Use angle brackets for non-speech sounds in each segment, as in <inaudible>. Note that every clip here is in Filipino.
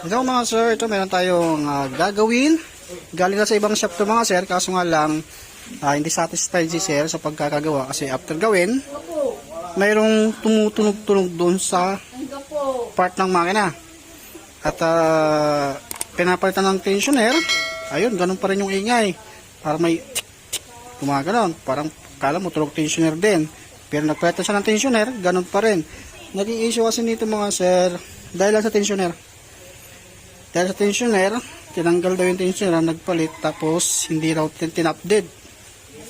Hello mga sir, ito meron tayong ah, gagawin. Galing na sa ibang shop to mga sir, kaso nga lang ah, hindi satisfied si sir sa pagkakagawa kasi after gawin, mayroong tumutunog-tunog doon sa part ng makina. At ah, pinapalitan ng tensioner, ayun, ganun pa rin yung ingay. Para may gumaganon, parang kala mo tulog tensioner din. Pero nagpalitan siya ng tensioner, ganun pa rin. Naging issue kasi nito mga sir, dahil lang sa tensioner. Dahil sa tensioner, tinanggal daw yung tensioner, nagpalit, tapos hindi tin- tin-update.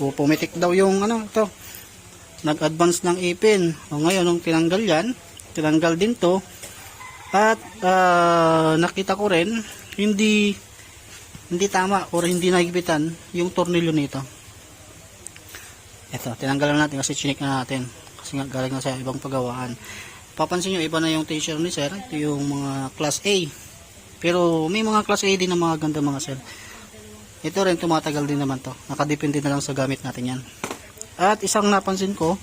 O pumitik daw yung ano, to. Nag-advance ng ipin. O ngayon, nung tinanggal yan, tinanggal din to. At ah, nakita ko rin, hindi hindi tama or hindi nagipitan yung tornilyo nito. Ito, tinanggalan natin kasi chinik na natin. Kasi nga galing na sa ibang pagawaan. Papansin nyo, iba na yung t-shirt ni sir. Ito yung mga class A. Pero may mga class A din na mga ganda mga sir. Ito rin tumatagal din naman to. Nakadepende na lang sa gamit natin yan. At isang napansin ko,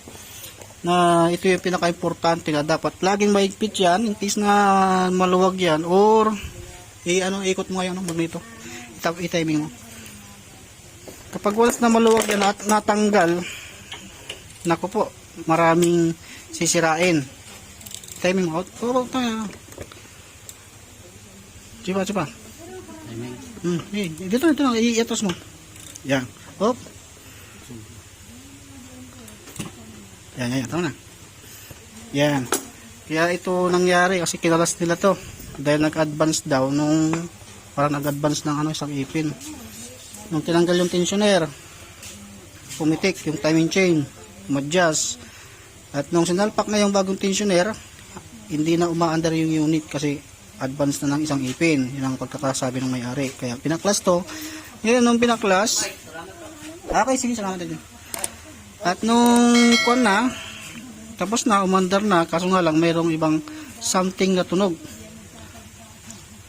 na ito yung pinaka-importante na dapat laging maigpit yan in case na maluwag yan or eh, ano, ikot mo ngayon ng magneto. Ita- I-timing mo. Kapag once na maluwag yan at natanggal, nako po, maraming sisirain. Timing mo. Oh, oh, tayo. Diba, diba? Hmm, eh, dito, dito lang, i-atos mo. Yan. Hop. Yan, yan, tama na. Yan. Kaya ito nangyari kasi kinalas nila to. Dahil nag-advance daw nung parang nag-advance ng ano isang ipin. Nung tinanggal yung tensioner, pumitik yung timing chain, madjust. At nung sinalpak na yung bagong tensioner, hindi na umaandar yung unit kasi advance na ng isang ipin. Yun ang pagkakasabi ng may-ari. Kaya pinaklas to. Ngayon nung pinaklas, okay sige salamat din. At nung kuan na, tapos na, umandar na, kaso nga lang mayroong ibang something na tunog.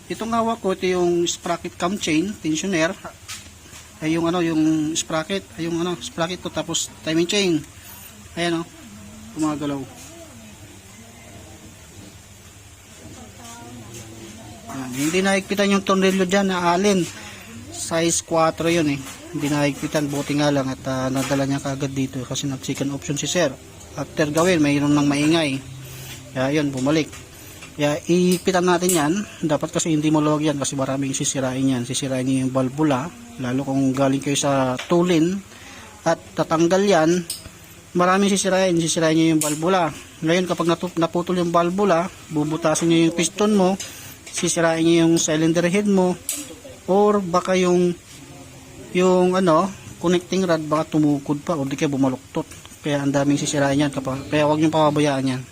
Itong hawak ko, ito yung sprocket cam chain, tensioner. Ay yung ano, yung sprocket, ay yung ano, sprocket ko, tapos timing chain. Ayan o, gumagalaw. Ayan, hindi naikpitan yung tornilyo dyan na alin. Size 4 yun eh. Hindi naikpitan, buti nga lang at ah, nadala niya kagad dito kasi nag second option si sir. After gawin, mayroon ng maingay. Kaya yun, bumalik. Kaya iikpitan natin yan. Dapat kasi hindi maluwag yan kasi maraming sisirain yan. Sisirain niyo yung valvula. Lalo kung galing kayo sa tulin at tatanggal yan, maraming sisirain. Sisirain niyo yung valvula. Ngayon kapag naputol yung valvula, bubutasin niyo yung piston mo, sisirain niyo yung cylinder head mo, or baka yung yung ano, connecting rod baka tumukod pa o di kaya bumaluktot. Kaya ang daming sisirain yan. Kapag, kaya huwag niyong pababayaan yan.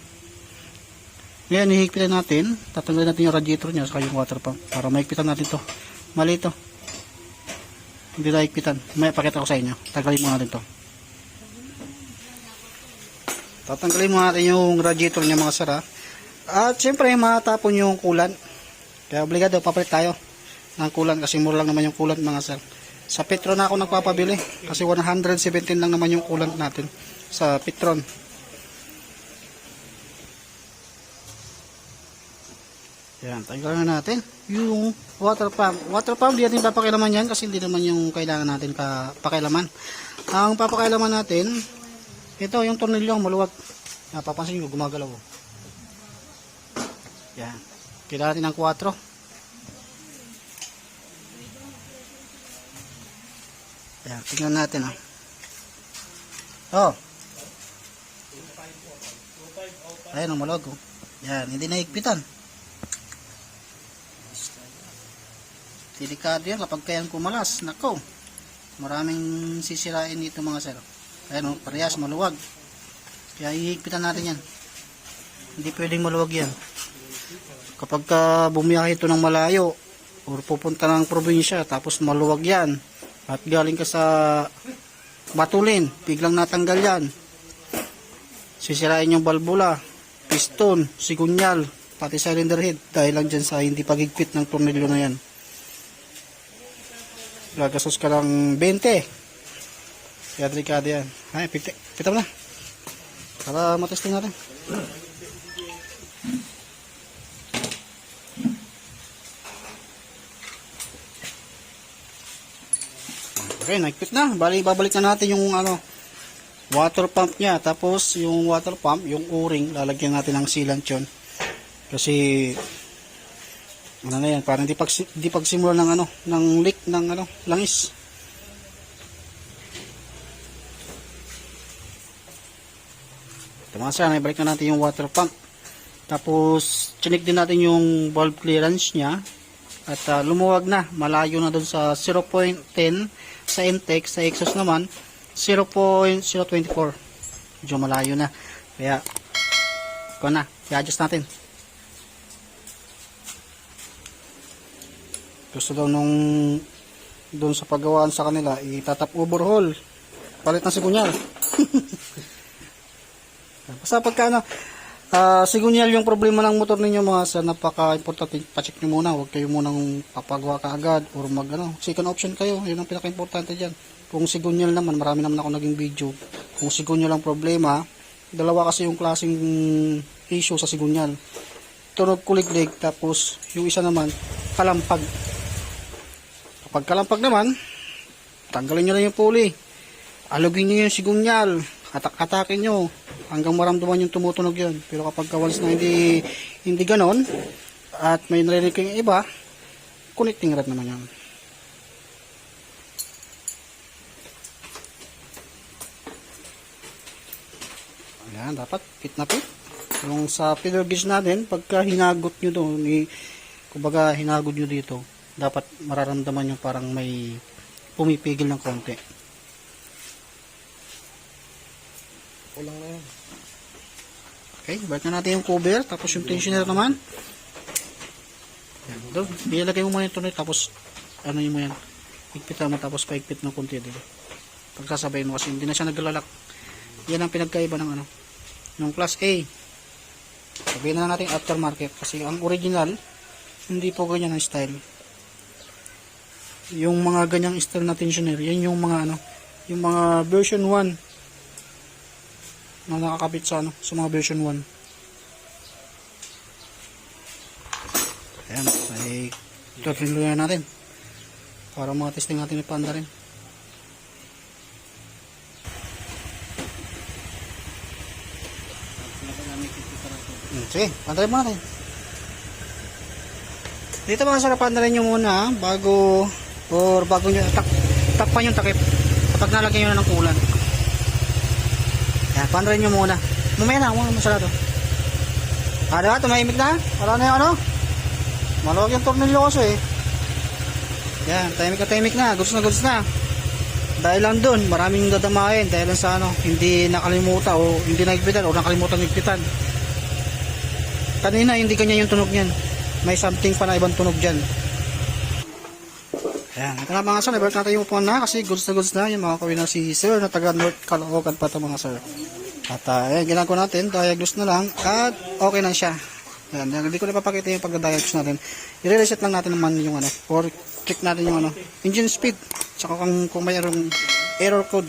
Ngayon, ihigpitan natin. Tatanggalin natin yung radiator niya sa yung water pump. Para mahigpitan natin to. Mali to. Hindi na higpitan. May pakita ko sa inyo. Tanggalin mo natin to. Tatanggalin mo natin yung radiator niya mga sara. At syempre, matapon yung kulan. Kaya obligado, papalit tayo ng kulan kasi mura lang naman yung kulan mga sir. Sa Petron na ako nagpapabili kasi 117 lang naman yung kulan natin sa Petron. Yan, tanggalan na natin yung water pump. Water pump, di natin papakilaman yan kasi hindi naman yung kailangan natin ka pakilaman. Ang papakailaman natin, ito yung tornilyo maluwag. Napapansin nyo, gumagalaw. Yan. Kailangan natin ng 4. Yan, tingnan natin ah. Oh. Ayan ang oh. Yan, hindi naigpitan. Delikado yan kapag kayang kumalas. Nako. Maraming sisirain dito mga sir. Ayan oh, parehas maluwag. Kaya ihigpitan natin yan. Hindi pwedeng maluwag yan. Kapag ka bumiyahe ito ng malayo or pupunta ng probinsya tapos maluwag yan at galing ka sa Batulin, biglang natanggal yan. Sisirain yung valvula, piston, sigunyal, pati cylinder head dahil lang dyan sa hindi pagigpit ng tornilyo na yan. Gagasos ka ng 20. Kaya delikado yan. Ay, pita, pita mo na. Para matesting natin. Okay, nagpit na. Bali, babalik na natin yung ano, water pump niya. Tapos, yung water pump, yung o-ring, lalagyan natin ng sealant yun. Kasi, ano na yan, parang di, pag, di pagsimula ng ano, ng leak ng ano, langis. Ito mga sir, ibalik na natin yung water pump. Tapos, chinik din natin yung valve clearance niya. At ah, lumuwag na, malayo na doon sa 0.10 sa intake, sa exhaust naman 0.024. Medyo malayo na. Kaya, ito na, i-adjust natin. Gusto daw nung doon sa paggawaan sa kanila, itatap overhaul. Palit ng sigunyal. <laughs> Basta pagka ano, ah, sigunyal yung problema ng motor ninyo mga sa napaka-importante, pacheck nyo muna. Huwag kayo munang papagawa ka agad or mag ano, second option kayo. Yun ang pinaka-importante dyan. Kung sigunyal naman, marami naman ako naging video. Kung sigunyal ang problema, dalawa kasi yung klaseng issue sa sigunyal. Tunog kuliglig, tapos yung isa naman, kalampag. Kapag kalampag naman, tanggalin nyo lang yung pulley. Alugin nyo yung sigunyal. Atak-atakin nyo hanggang maramdaman yung tumutunog yun. Pero kapag once na hindi, hindi ganon, at may narinig kayong iba, connecting rod naman yan. Ayan, dapat fit na fit. Yung sa filler gauge natin, pagka hinagot nyo doon, kumbaga hinagod nyo dito, dapat mararamdaman nyo parang may pumipigil ng konti. Kulang na yun. Okay, balik na natin yung cover, tapos yung tensioner naman. Yan, doon, ilagay mo muna yung tuloy, tapos ano yun mo yan, higpitan mo, tapos paigpit ng konti dito. Pagsasabayin mo kasi hindi na siya naglalak. Yan ang pinagkaiba ng ano, ng class A. Sabihin na natin aftermarket kasi ang original, hindi po ganyan ang style. Yung mga ganyang style na tensioner, yan yung mga ano, yung mga version 1 na nakakabit sa ano, sa mga version 1. Ayan, ay tutuloy natin. Para mga testing natin ni Panda rin. Hmm, Sige, pantarin mo natin. Dito mga sarap pantarin nyo muna bago or bago nyo tak, takpan yung takip kapag nalagyan nyo na ng kulan. Yan, pantarin nyo muna. Mamaya na, huwag mo sarado. Ah, diba? Tumahimik na? Wala na yung ano? Maluwag yung tornilyo kasi eh. Yan, tahimik na tahimik na. Goods na goods na. Dahil lang dun, maraming dadamahin dahil lang sa ano, hindi nakalimutan o hindi nagpitan o nakalimutan nagpitan. Kanina, hindi kanya yung tunog niyan. May something pa na ibang tunog dyan. Ayan, ito na mga sir, nabalik natin yung upuan na kasi goods na goods na yung mga kawin na si sir na taga North Caloocan pa ito mga sir. At uh, ayan, ginagawa natin, diagnose na lang at okay na siya. Ayan, hindi ko na papakita yung pagda-diagnose natin. I-reset lang natin naman yung ano, or check natin yung ano, engine speed. Tsaka kung, kung mayroong error code